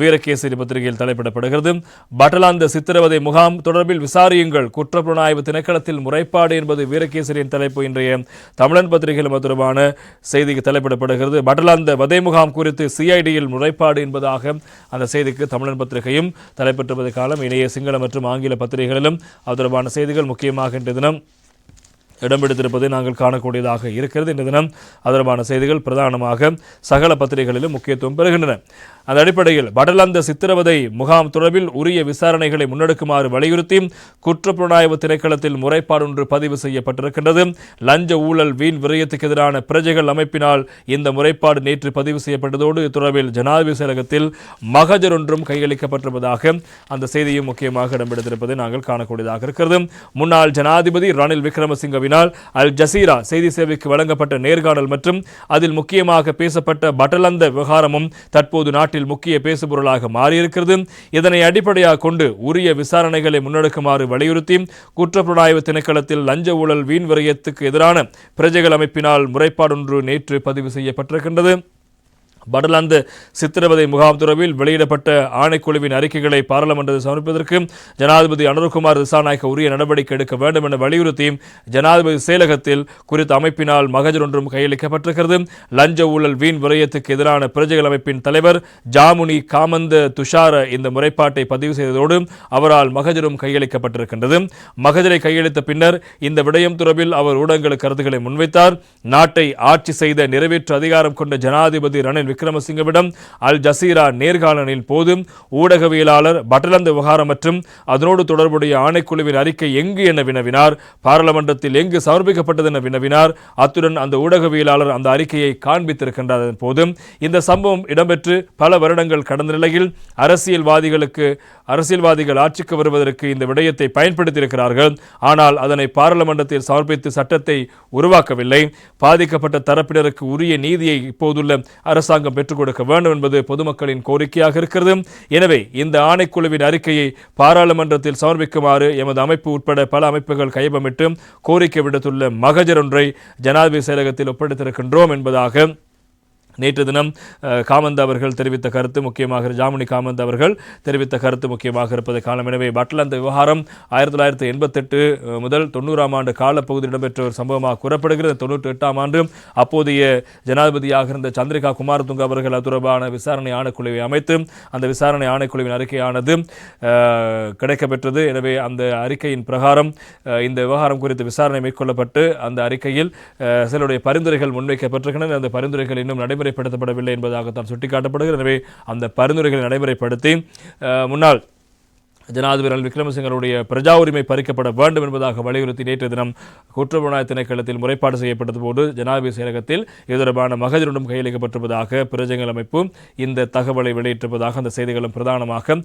வீரகேசரி பத்திரிகையில் தலைப்பிடப்படுகிறது. பட்டலாந்த சித்திரவதை முகாம் தொடர்பில் விசாரியுங்கள். குற்றப்புலனாய்வு திணைக்களத்தில் முறைப்பாடு என்பது வீரகேசரியின் தலைப்பு. இன்றைய தமிழன் பத்திரிகையில் மதுரமான செய்திக்கு தலைப்பிடப்படுகிறது. பட்டலாந்த வதை முகாம் குறித்து சிஐடியில் முறைப்பாடு என்பதாக அந்த செய்திக்கு தமிழன் பத்திரிகையும் தலைப்பெற்றுவது காலம். இணைய சிங்கள மற்றும் ஆங்கில பத்திரிகைகளிலும் அது தொடர்பான செய்திகள் முக்கியமாக இன்றைய தினம் இடம்பெடுத்திருப்பதை நாங்கள் காணக்கூடியதாக இருக்கிறது. இந்த தினம் அதற்கான செய்திகள் பிரதானமாக சகல பத்திரிகைகளிலும் முக்கியத்துவம் பெறுகின்றன. அந்த அடிப்படையில் வடலந்த சித்திரவதை முகாம் தொடர்பில் உரிய விசாரணைகளை முன்னெடுக்குமாறு வலியுறுத்தி குற்றப்புலனாய்வு திணைக்களத்தில் முறைப்பாடு ஒன்று பதிவு செய்யப்பட்டிருக்கின்றது. லஞ்ச ஊழல் வீண் விரயத்துக்கு எதிரான பிரஜைகள் அமைப்பினால் இந்த முறைப்பாடு நேற்று பதிவு செய்யப்பட்டதோடு இது தொடர்பில் ஜனாதிபதி செயலகத்தில் மகஜர் ஒன்றும் கையளிக்கப்பட்டிருப்பதாக அந்த செய்தியும் முக்கியமாக இடம்பெடுத்திருப்பதை நாங்கள் காணக்கூடியதாக இருக்கிறது. முன்னாள் ஜனாதிபதி ரணில் விக்ரமசிங்கவினால் அல் ஜசீரா செய்தி சேவைக்கு வழங்கப்பட்ட நேர்காணல் மற்றும் அதில் முக்கியமாக பேசப்பட்ட பட்டலந்த விவகாரமும் தற்போது நாட்டில் முக்கிய பேசுபொருளாக மாறியிருக்கிறது. இதனை அடிப்படையாக கொண்டு உரிய விசாரணைகளை முன்னெடுக்குமாறு வலியுறுத்தி குற்றப்புலனாய்வு திணைக்களத்தில் லஞ்ச ஊழல் வீண் விரயத்துக்கு எதிரான பிரஜைகள் அமைப்பினால் முறைப்பாடொன்று நேற்று பதிவு செய்யப்பட்டிருக்கின்றது. படலாந்து சித்திரவதை முகாம் துறவில் வெளியிடப்பட்ட ஆணைக்குழுவின் அறிக்கைகளை பாராளுமன்றத்தில் சமர்ப்பதற்கு ஜனாதிபதி அனுர்குமார் திசாநாயக்க உரிய நடவடிக்கை எடுக்க வேண்டும் என வலியுறுத்தி ஜனாதிபதி செயலகத்தில் குறித்த அமைப்பினால் மகஜர் ஒன்றும் கையளிக்கப்பட்டிருக்கிறது. லஞ்ச ஊழல் வீண் விரயத்துக்கு எதிரான பிரஜைகள் அமைப்பின் தலைவர் ஜாமுனி காமந்த துஷார இந்த முறைப்பாட்டை பதிவு செய்ததோடு அவரால் மகஜரும் கையளிக்கப்பட்டிருக்கின்றது. மகஜரை கையளித்த பின்னர் இந்த விடயம் தொடர்பில் அவர் ஊடகங்களுக்கு கருத்துக்களை முன்வைத்தார். நாட்டை ஆட்சி செய்த நிறைவேற்று அதிகாரம் கொண்ட ஜனாதிபதி ரணில் விக்ரமசிங்கவிடம் அல் ஜசீரா நேர்காணலின் போது ஊடகவியலாளர் பட்டலந்த விவகாரம் மற்றும் அதனோடு தொடர்புடைய ஆணைக்குழுவின் அறிக்கை எங்கு என வினவினார் பாராளுமன்றத்தில் எங்கு சமர்ப்பிக்கப்பட்டது என வினவினார் அத்துடன் அந்த ஊடகவியலாளர் அந்த அறிக்கையை காண்பித்திருக்கின்றார். போது இந்த சம்பவம் இடம்பெற்று பல வருடங்கள் கடந்த நிலையில் அரசியல்வாதிகளுக்கு அரசியல்வாதிகள் ஆட்சிக்கு வருவதற்கு இந்த விடயத்தை பயன்படுத்தியிருக்கிறார்கள். ஆனால் அதனை பாராளுமன்றத்தில் சமர்ப்பித்து சட்டத்தை உருவாக்கவில்லை. பாதிக்கப்பட்ட தரப்பினருக்கு உரிய நீதியை இப்போதுள்ள அரசாங்கம் பெற்றுக் கொடுக்க வேண்டும் என்பது பொதுமக்களின் கோரிக்கையாக இருக்கிறது. எனவே இந்த ஆணைக்குழுவின் அறிக்கையை பாராளுமன்றத்தில் சமர்ப்பிக்குமாறு எமது அமைப்பு உட்பட பல அமைப்புகள் கையபமிட்டு கோரிக்கை விடுத்துள்ள மகஜர் ஒன்றை ஜனாதிபதி செயலகத்தில் ஒப்படைத்திருக்கின்றோம் என்பதாக நேற்று தினம் காமந்த் அவர்கள் தெரிவித்த கருத்து முக்கியமாக ஜாமுனி காமந்த் அவர்கள் தெரிவித்த கருத்து முக்கியமாக இருப்பதை காலம் எனவே பட்லந்த விவகாரம் ஆயிரத்தி தொள்ளாயிரத்தி எண்பத்தெட்டு முதல் தொண்ணூறாம் ஆண்டு காலப்பகுதியில் இடம்பெற்ற ஒரு சம்பவமாக கூறப்படுகிறது. தொண்ணூற்றி எட்டாம் ஆண்டு அப்போதைய ஜனாதிபதியாக இருந்த சந்திரிகா குமாரதுங்க அவர்கள் அது தொடர்பான விசாரணை ஆணைக்குழுவை அமைத்து அந்த விசாரணை ஆணைக்குழுவின் அறிக்கையானது கிடைக்கப்பெற்றது. எனவே அந்த அறிக்கையின் பிரகாரம் இந்த விவகாரம் குறித்து விசாரணை மேற்கொள்ளப்பட்டு அந்த அறிக்கையில் சிலருடைய பரிந்துரைகள் முன்வைக்கப்பட்டிருக்கின்றன. அந்த பரிந்துரைகள் இன்னும் நடைமுறைப்படுத்தப்படவில்லை என்பதாகத்தான் சுட்டிக்காட்டப்படுகிறது. எனவே அந்த பரிந்துரைகளை நடைமுறைப்படுத்தி முன்னாள் ஜனாதிபதி ரணில் விக்ரமசிங்கருடைய பிரஜா உரிமை பறிக்கப்பட வேண்டும் என்பதாக வலியுறுத்தி நேற்று தினம் குற்றப்புலனாய்வு திணைக்களத்தில் முறைப்பாடு செய்யப்பட்டது போது ஜனாதிபதி செயலகத்தில் இது தொடர்பான மகஜருடன் கையளிக்கப்பட்டிருப்பதாக பிரஜைகள் அமைப்பு இந்த தகவலை வெளியிட்டிருப்பதாக அந்த செய்திகளும் பிரதானமாக